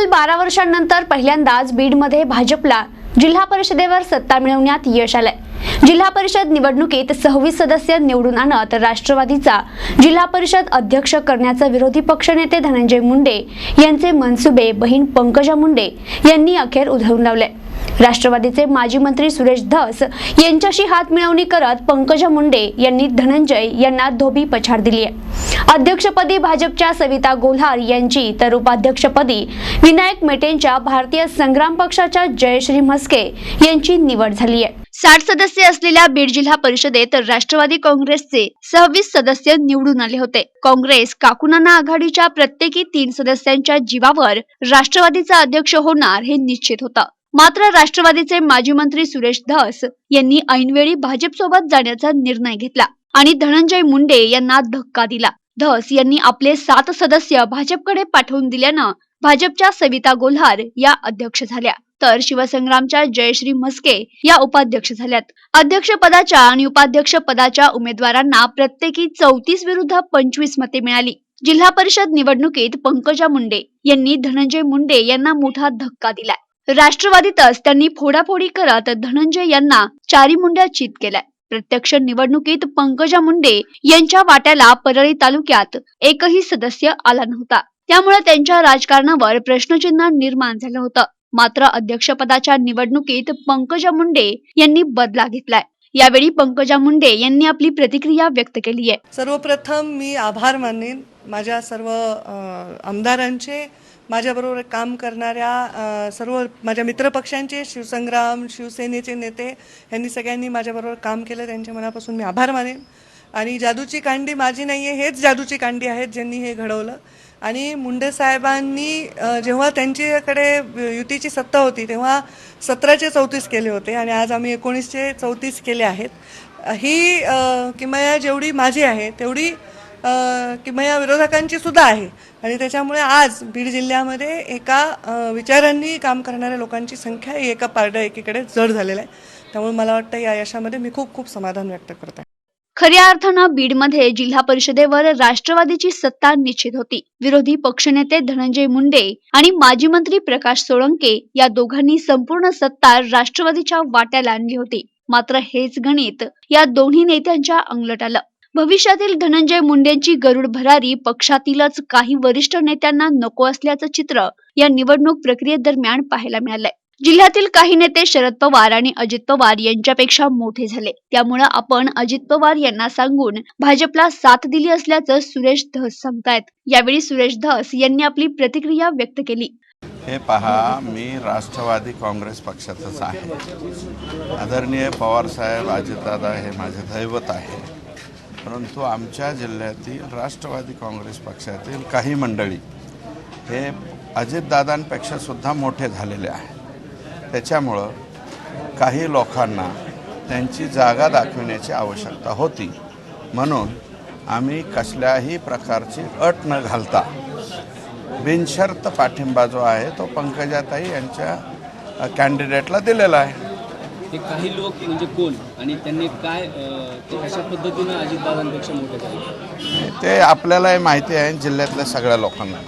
तब्बल बारा वर्षांनंतर पहिल्यांदाच बीडमध्ये भाजपला जिल्हा परिषदेवर सत्ता मिळवण्यात यश आलंय. जिल्हा परिषद निवडणुकीत सव्वीस सदस्य निवडून आणत राष्ट्रवादीचा जिल्हा परिषद अध्यक्ष करण्याचा विरोधी पक्षनेते धनंजय मुंडे यांचे मनसुबे बहीण पंकजा मुंडे यांनी अखेर उधळून लावले राष्ट्रवादीचे माजी मंत्री सुरेश धस यांच्याशी हात मिळवणी करत पंकजा मुंडे यांनी धनंजय यांना धोबी पछाड दिली आहे. अध्यक्षपदी भाजपच्या सविता गोल्हार यांची तर उपाध्यक्षपदी विनायक मेटेंच्या भारतीय संग्राम पक्षाच्या जयश्री म्हस्के यांची निवड झाली आहे. साठ सदस्य असलेल्या बीड जिल्हा परिषदेत राष्ट्रवादी काँग्रेसचे सव्वीस सदस्य निवडून आले होते. काँग्रेस काकुनाना आघाडीच्या प्रत्येकी तीन सदस्यांच्या जीवावर राष्ट्रवादीचा अध्यक्ष होणार हे निश्चित होतं. मात्र राष्ट्रवादीचे माजी मंत्री सुरेश धस यांनी ऐनवेळी भाजपसोबत जाण्याचा निर्णय घेतला आणि धनंजय मुंडे यांना धक्का दिला. धस यांनी आपले सात सदस्य भाजपकडे पाठवून दिल्यानं भाजपच्या सविता गोल्हार या अध्यक्ष झाल्या. तर शिवसंग्रामच्या जयश्री म्हस्के या उपाध्यक्ष झाल्यात. अध्यक्ष पदाच्या आणि उपाध्यक्ष पदाच्या उमेदवारांना प्रत्येकी चौतीस विरुद्ध पंचवीस मते मिळाली. जिल्हा परिषद निवडणुकीत पंकजा मुंडे यांनी धनंजय मुंडे यांना मोठा धक्का दिलाय. राष्ट्रवादीतच त्यांनी फोडाफोडी करत धनंजय यांना चारी मुंड्या चित केलाय. प्रत्यक्ष निवडणुकीत पंकजा मुंडे यांच्या वाट्याला परळी तालुक्यात एकही सदस्य आला नव्हता. त्यामुळे त्यांच्या राजकारणावर प्रश्नचिन्ह निर्माण झालं होतं. मात्र अध्यक्षपदाच्या निवडणुकीत पंकजा मुंडे यांनी बदला घेतलाय. यावेळी पंकजा मुंडे यांनी आपली प्रतिक्रिया व्यक्त केली आहे सर्वप्रथम मी आभार मानेन. माझ्या सर्व आमदारांचे माझ्याबरोबर काम करणाऱ्या सर्व माझ्या मित्रपक्षांचे शिवसंग्राम शिवसेनेचे नेते यांनी सगळ्यांनी माझ्याबरोबर काम केलं. त्यांच्या मनापासून मी आभार मानेन. आणि जादूची कांडी माझी नाही आहे हेच जादूची कांडी आहेत ज्यांनी हे घडवलं. आणि मुंडे साहेबांनी जेव्हा त्यांच्याकडे युतीची सत्ता होती तेव्हा सतराचे चौतीस केले होते आणि आज आम्ही एकोणीसशे चौतीस केले आहेत. ही किमया जेवढी माझी आहे तेवढी किंवा या विरोधकांची सुद्धा आहे. आणि त्याच्यामुळे आज बीड जिल्ह्यामध्ये एका विचारांनी काम करणाऱ्या लोकांची संख्या ही एका पारड्या एकीकडे जड झालेला आहे. त्यामुळे मला वाटतं या यशामध्ये मी खूप खूप समाधान व्यक्त करते खऱ्या अर्थानं बीडमध्ये जिल्हा परिषदेवर राष्ट्रवादीची सत्ता निश्चित होती. विरोधी पक्षनेते धनंजय मुंडे आणि माजी मंत्री प्रकाश सोळंके या दोघांनी संपूर्ण सत्ता राष्ट्रवादीच्या वाट्याला आणली होती. मात्र हेच गणित या दोन्ही नेत्यांच्या अंगलट आलं भविष्यातील धनंजय मुंडेंची गरुड भरारी पक्षातीलच काही वरिष्ठ नेत्यांना नको असल्याचं चित्र या निवडणूक प्रक्रियेदरम्यान पाहायला मिळालंय. जिल्ह्यातील काही नेते शरद पवार आणि अजित पवार यांच्यापेक्षा मोठे झाले. त्यामुळं आपण अजित पवार यांना सांगून भाजपला साथ दिली असल्याचं सुरेश धस सांगतायत. यावेळी सुरेश धस यांनी आपली प्रतिक्रिया व्यक्त केली. हे पहा मी राष्ट्रवादी काँग्रेस पक्षातच आहे. आदरणीय पवारसाहेब अजितदादा हे माझे दैवत आहे परंतु आमच्या जिल्ह्यातील राष्ट्रवादी काँग्रेस पक्षातील काही मंडळी हे अजितदादांपेक्षा सुद्धा मोठे झालेले आहेत. त्याच्यामुळं काही लोकांना त्यांची जागा दाखविण्याची आवश्यकता होती. म्हणून आम्ही कसल्याही प्रकारची अट न घालता बिनशर्त पाठिंबा जो आहे तो पंकजाताई यांच्या कॅन्डिडेटला दिलेला आहे. हे काही लोक म्हणजे कोण? आणि त्यांनी काय ते अशा पद्धतीनं अजितदादांपेक्षा मोठे झाले? ते आपल्यालाही माहिती आहे जिल्ह्यातल्या सगळ्या लोकांना.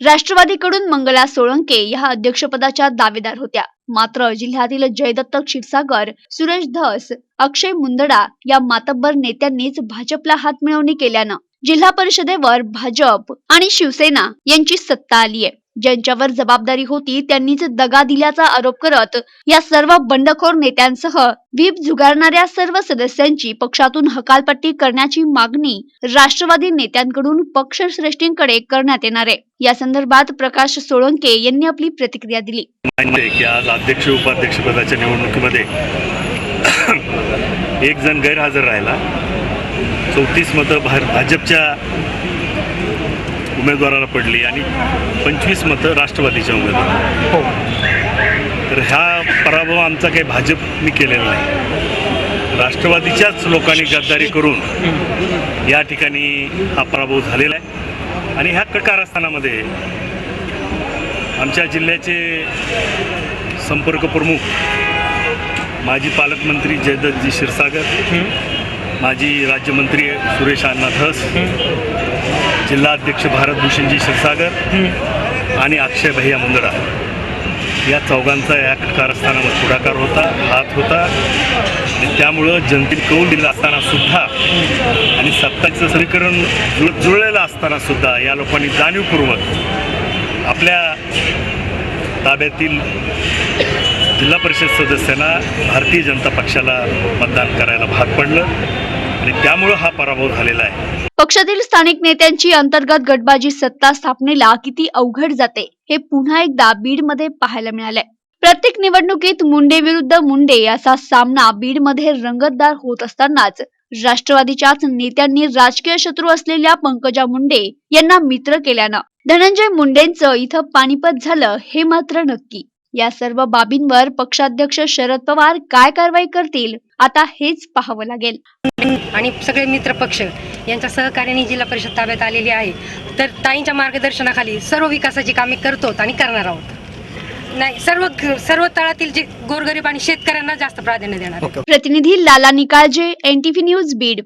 राष्ट्रवादीकडून मंगला सोळंके या अध्यक्षपदाच्या दावेदार होत्या. मात्र जिल्ह्यातील जयदत्त क्षीरसागर सुरेश धस अक्षय मुंदडा या मातब्बर नेत्यांनीच भाजपला हात मिळवणी केल्यानं जिल्हा परिषदेवर भाजप आणि शिवसेना यांची सत्ता आली आहे ज्यांच्यावर जबाबदारी होती त्यांनीच दगा दिल्याचा आरोप करत या सर्व बंडखोर नेत्यांसह व्हीप झुगारणाऱ्या सर्व सदस्यांची पक्षातून हकालपट्टी करण्याची मागणी राष्ट्रवादी नेत्यांकडून पक्षश्रेष्ठींकडे करण्यात येणार आहे. या संदर्भात प्रकाश सोळंके यांनी आपली प्रतिक्रिया दिली. की आज अध्यक्ष उपाध्यक्ष पदाच्या निवडणुकीमध्ये एक जण गैरहजर राहिला. चौतीस मतं भाजपच्या उमेदवाराला पडली आणि पंचवीस मतं राष्ट्रवादीच्या उमेदवाराला तर हा पराभव आमचा काही भाजपनी केलेला नाही. राष्ट्रवादीच्याच लोकांनी गद्दारी करून या ठिकाणी हा पराभव झालेला आहे. आणि ह्या कारस्थानामध्ये आमच्या जिल्ह्याचे संपर्क प्रमुख माजी पालकमंत्री जयदत्तजी क्षीरसागर माजी राज्यमंत्री सुरेश अण्णा धस जिल्हाध्यक्ष भारत भूषणजी क्षीरसागर आणि अक्षय भैया मुंदडा. या चौघांचा या कारस्थानामध्ये पुढाकार होता हात होता. आणि त्यामुळं जनतेने कौल दिला असताना सुद्धा आणि सत्ताचं समीकरण जुळ जुळलेलं असताना सुद्धा या लोकांनी जाणीवपूर्वक आपल्या ताब्यातील जिल्हा परिषद सदस्यांना भारतीय जनता पक्षाला मतदान करायला भाग पडलं. आणि त्यामुळे हा पराभव झालेला आहे. पक्षातील स्थानिक नेत्यांची अंतर्गत गटबाजी सत्ता स्थापनेला किती अवघड जाते हे पुन्हा एकदा बीडमध्ये पाहायला मिळालंय. प्रत्येक निवडणुकीत मुंडे विरुद्ध मुंडे असा सामना बीडमध्ये रंगतदार होत असतानाच राष्ट्रवादीच्याच नेत्यांनी राजकीय शत्रू असलेल्या पंकजा मुंडे यांना मित्र केल्यानं धनंजय मुंडेंचं इथं पानिपत झालं हे मात्र नक्की. या सर्व बाबींवर पक्षाध्यक्ष शरद पवार काय कारवाई करतील आता हेच पाहावं लागेल. आणि सगळे मित्र पक्ष यांच्या सहकार्याने जिल्हा परिषद ताब्यात आलेली आहे. तर ताईंच्या मार्गदर्शनाखाली सर्व विकासाची कामे करतो आणि करणार आहोत. नाही सर्व सर्व तळातील जे गोरगरीब आणि शेतकऱ्यांना जास्त प्राधान्य देणार. प्रतिनिधी लाला निकाळजे एनटीव्ही न्यूज बीड.